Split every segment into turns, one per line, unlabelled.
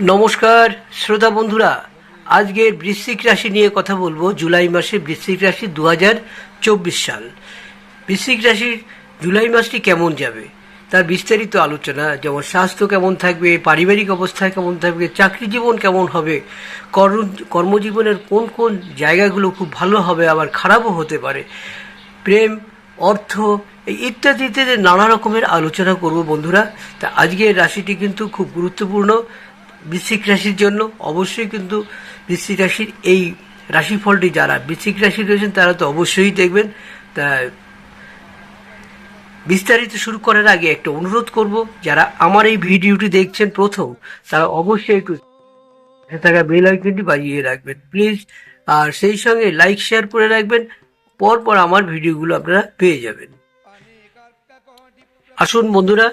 নমস্কার, শ্রোতা বন্ধুরা। আজকের বৃশ্চিক রাশি নিয়ে কথা বলব, জুলাই মাসে বৃশ্চিক রাশি দু হাজার চব্বিশ সাল। বৃশ্চিক রাশির জুলাই মাসটি কেমন যাবে, তার বিস্তারিত আলোচনা, যেমন স্বাস্থ্য কেমন থাকবে, পারিবারিক অবস্থা কেমন থাকবে, চাকরি জীবন কেমন হবে, কর্ম, কর্মজীবনের কোন কোন জায়গাগুলো খুব ভালো হবে, আবার খারাপও হতে পারে, প্রেম, অর্থ ইত্যাদি ইত্যাদি নানা রকমের আলোচনা করব বন্ধুরা। তা আজকের রাশিটি কিন্তু খুব গুরুত্বপূর্ণ। বৃশ্চিক রাশির জন্য অবশ্যই কিন্তু বৃশ্চিক রাশির এই রাশিফলটি যারা বৃশ্চিক রাশি রয়েছেন, তারা তো অবশ্যই দেখবেন। তা বিস্তারিত শুরু করার আগে একটা অনুরোধ করব, যারা আমার এই ভিডিওটি দেখছেন প্রথম, তারা অবশ্যই একটু থাকা বেল আইকনটি বাজিয়ে রাখবেন, প্লিজ। আর সেই সঙ্গে লাইক, শেয়ার করে রাখবেন, পরপর আমার ভিডিওগুলো আপনারা পেয়ে যাবেন। আসুন বন্ধুরা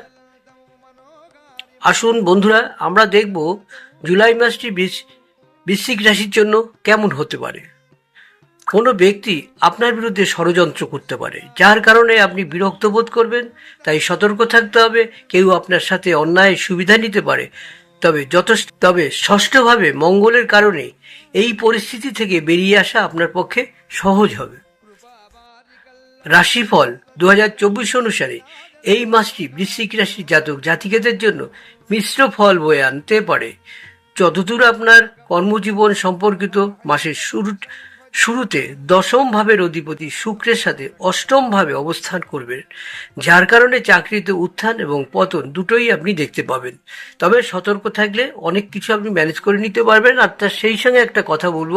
আসুন বন্ধুরা, আমরা দেখব জুলাই মাসটি বৃশ্চিক রাশির জন্য কেমন হতে পারে। কোনো ব্যক্তি আপনার বিরুদ্ধে ষড়যন্ত্র করতে পারে, যার কারণে আপনি বিরক্ত বোধ করবেন, তাই সতর্ক থাকতে হবে, কেউ আপনার সাথে অন্যায় সুবিধা নিতে পারে, তবে যথেষ্ট তবে ষষ্ঠভাবে মঙ্গলের কারণে এই পরিস্থিতি থেকে বেরিয়ে আসা আপনার পক্ষে সহজ হবে। রাশিফল দু হাজার চব্বিশ অনুসারে এই মাসটি বৃশ্চিক রাশির জাতক জাতিকাদের জন্য মিশ্র ফল বয়ে আনতে পারে। যতদূর আপনার কর্মজীবন সম্পর্কিত মাসের শুরু, শুরুতে দশম ভাবের অধিপতি শুক্রের সাথে অষ্টম ভাবে অবস্থান করবেন, যার কারণে চাকরিতে উত্থান এবং পতন দুটোই আপনি দেখতে পাবেন। তবে সতর্ক থাকলে অনেক কিছু আপনি ম্যানেজ করে নিতে পারবেন। আর তার সেই সঙ্গে একটা কথা বলব,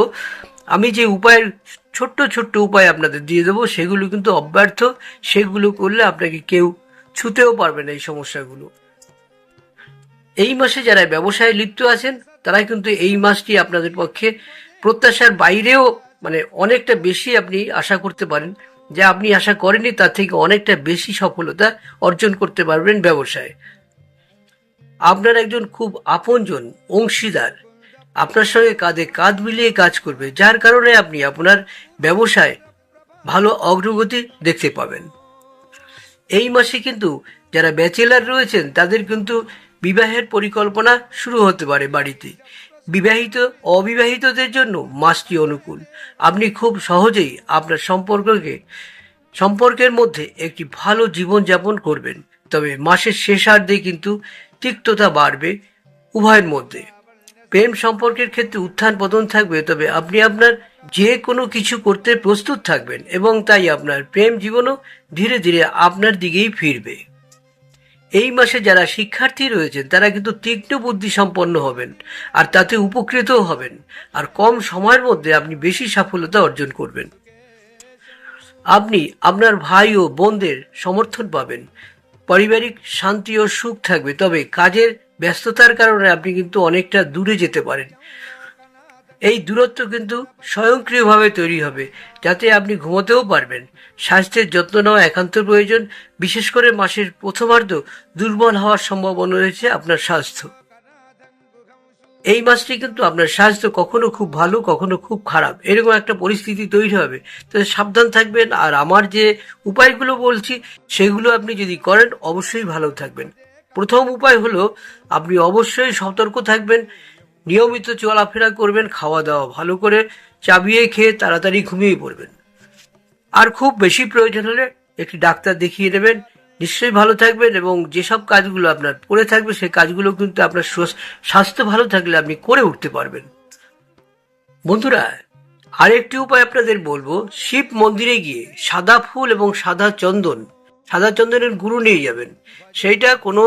আমি যে উপায়ের ছোট্ট ছোট্ট উপায় আপনাদের দিয়ে দেবো, সেগুলো কিন্তু অব্যর্থ। সেগুলো করলে আপনাকে কেউ ছুতেও পারবেন এই সমস্যাগুলো। এই মাসে যারা ব্যবসায় লিপ্ত আছেন তারা কিন্তু এই মাসটি আপনাদের পক্ষে প্রত্যাশার বাইরেও মানে অনেকটা বেশি আপনি আশা করতে পারেন। যা আপনি আশা করেননি, তার থেকে অনেকটা বেশি সফলতা অর্জন করতে পারবেন ব্যবসায়। আপনার একজন খুব আপনজন অংশীদার, আপনার সঙ্গে কাঁধে কাঁধ মিলিয়ে কাজ করবে, যার কারণে আপনি আপনার ব্যবসায় ভালো অগ্রগতি দেখতে পাবেন। এই মাসে কিন্তু যারা ব্যাচেলার রয়েছেন, তাদের কিন্তু বিবাহের পরিকল্পনা শুরু হতে পারে বাড়িতে। বিবাহিত, অবিবাহিতদের জন্য মাসটি অনুকূল। আপনি খুব সহজেই আপনার সম্পর্ককে, সম্পর্কের মধ্যে একটি ভালো জীবনযাপন করবেন। তবে মাসের শেষার্ধে কিন্তু তিক্ততা বাড়বে উভয়ের মধ্যে। প্রেম সম্পর্কের ক্ষেত্রে উত্থান পতন থাকবে, তবে আপনি আপনার যে কোনো কিছু করতে প্রস্তুত থাকবেন এবং তাই আপনার প্রেম জীবনও ধীরে ধীরে আপনার দিকেই ফিরবে। এই মাসে যারা শিক্ষার্থী রয়েছেন, তারা কিন্তু তীক্ষ্ণ বুদ্ধি সম্পন্ন হবেন আর তাতে উপকৃতও হবেন আর কম সময়ের মধ্যে আপনি বেশি সফলতা অর্জন করবেন। আপনি আপনার ভাই ও বোনদের সমর্থন পাবেন, পারিবারিক শান্তি ও সুখ থাকবে, তবে কাজের ব্যস্ততার কারণে আপনি কিন্তু অনেকটা দূরে যেতে পারেন। এই দূরত্ব কিন্তু স্বয়ংক্রিয়ভাবে তৈরি হবে, যাতে আপনি ঘুমোতেও পারবেন। স্বাস্থ্যের যত্ন নেওয়া একান্ত প্রয়োজন। বিশেষ করে মাসের প্রথমার্ধ দুর্বল হওয়ার সম্ভাবনা রয়েছে আপনার স্বাস্থ্য। এই মাসটি কিন্তু আপনার স্বাস্থ্য কখনো খুব ভালো, কখনো খুব খারাপ, এরকম একটা পরিস্থিতি তৈরি হবে। তো সাবধান থাকবেন, আর আমার যে উপায়গুলো বলছি, সেগুলো আপনি যদি করেন, অবশ্যই ভালো থাকবেন। প্রথম উপায় হলো, আপনি অবশ্যই সতর্ক থাকবেন। নিয়মিত চলাফেরা করবেন খাওয়া দাওয়া ভালো করে চাবিয়ে খেয়ে তাড়াতাড়ি ঘুমিয়ে পড়বেন। আর খুব বেশি প্রয়োজন হলে একটি ডাক্তার দেখিয়ে নেবেন নিশ্চয়ই ভালো থাকবেন এবং যেসব কাজগুলো আপনার পড়ে থাকবে, সেই কাজগুলো কিন্তু আপনার স্বাস্থ্য ভালো থাকলে আপনি করে উঠতে পারবেন। বন্ধুরা, আরেকটি উপায় আপনাদের বলব। শিব মন্দিরে গিয়ে সাদা ফুল এবং সাদা চন্দন, সাদা চন্দনের গুঁড়ো নিয়ে যাবেন। সেইটা কোনো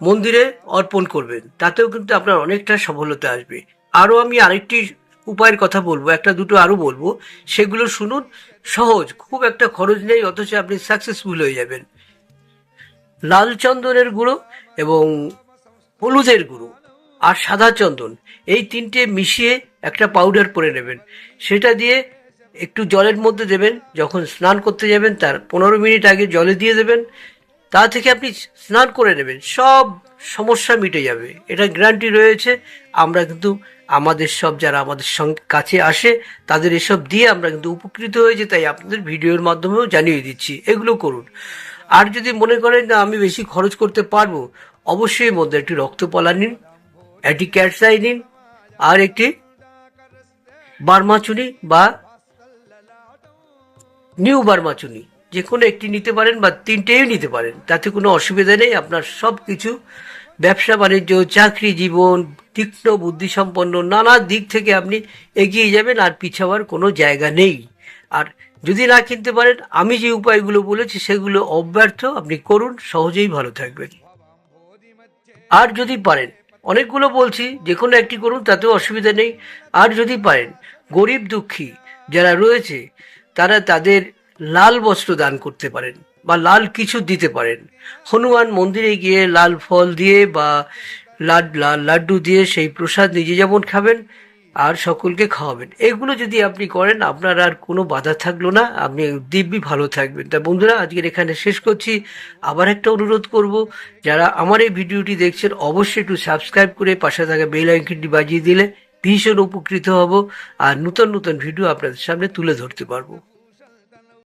মন্দিরে অর্পণ করবেন। তাতেও কিন্তু আপনার অনেকটা সফলতা আসবে। আরও আমি আরেকটি উপায়ের কথা বলব, একটা দুটো আরও বলব। সেগুলো শুনুন, সহজ, খুব একটা খরচ নেই, অথচ আপনি সাকসেসফুল হয়ে যাবেন। লাল চন্দনের গুঁড়ো এবং হলুদের গুঁড়ো আর সাদা চন্দন, এই তিনটে মিশিয়ে একটা পাউডার করে নেবেন। সেটা দিয়ে একটু জলের মধ্যে দেবেন, যখন স্নান করতে যাবেন, তার পনেরো মিনিট আগে জলে দিয়ে দেবেন। তা থেকে আপনি স্নান করে নেবেন, সব সমস্যা মিটে যাবে। এটা গ্যারান্টি রয়েছে। আমরা কিন্তু আমাদের সব যারা আমাদের সঙ্গে কাছে আসে, তাদের এসব দিয়ে আমরা কিন্তু উপকৃত হয়েছি, তাই আপনাদের ভিডিওর মাধ্যমেও জানিয়ে দিচ্ছি। এগুলো করুন। আর যদি মনে করেন না, আমি বেশি খরচ করতে পারব, অবশ্যই মধ্যে একটি রক্তপলা নিন, একটি ক্যাটসাই নিন, আর একটি বার্মাচুনি বা নিউ বার্মাচুনি যে কোনো একটি নিতে পারেন বা তিনটেই নিতে পারেন, তাতে কোনো অসুবিধা নেই। আপনার সব কিছু ব্যবসা, বাণিজ্য, চাকরি জীবন, তীক্ষ্ণ বুদ্ধিসম্পন্ন নানা দিক থেকে আপনি এগিয়ে যাবেন আর পিছাবার কোনো জায়গা নেই। আর যদি না কিনতে পারেন, আমি যে উপায়গুলো বলেছি, সেগুলো অব্যর্থ। আপনি করুন, সহজেই ভালো থাকবেন। আর যদি পারেন, অনেকগুলো বলছি, যে কোনো একটি করুন, তাতেও অসুবিধা নেই। আর যদি পারেন, গরিব দুঃখী যারা রয়েছে, তারা তাদের লাল বস্ত্র দান করতে পারেন বা লাল কিছু দিতে পারেন। হনুমান মন্দিরে গিয়ে লাল ফল দিয়ে বা লাড লাল লাড্ডু দিয়ে সেই প্রসাদ নিজে যেমন খাবেন, আর সকলকে খাওয়াবেন। এগুলো যদি আপনি করেন, আপনার আর কোনো বাধা থাকল না। আপনি দিব্যি ভালো থাকবেন। তা বন্ধুরা, আজকের এখানে শেষ করছি। আবার একটা অনুরোধ করব, যারা আমার এই ভিডিওটি দেখছেন, অবশ্যই একটু সাবস্ক্রাইব করে পাশে থাকা বেল আইকনটি বাজিয়ে দিলে ভীষণ উপকৃত হব, আর নতুন নতুন ভিডিও আপনাদের সামনে তুলে ধরতে পারব।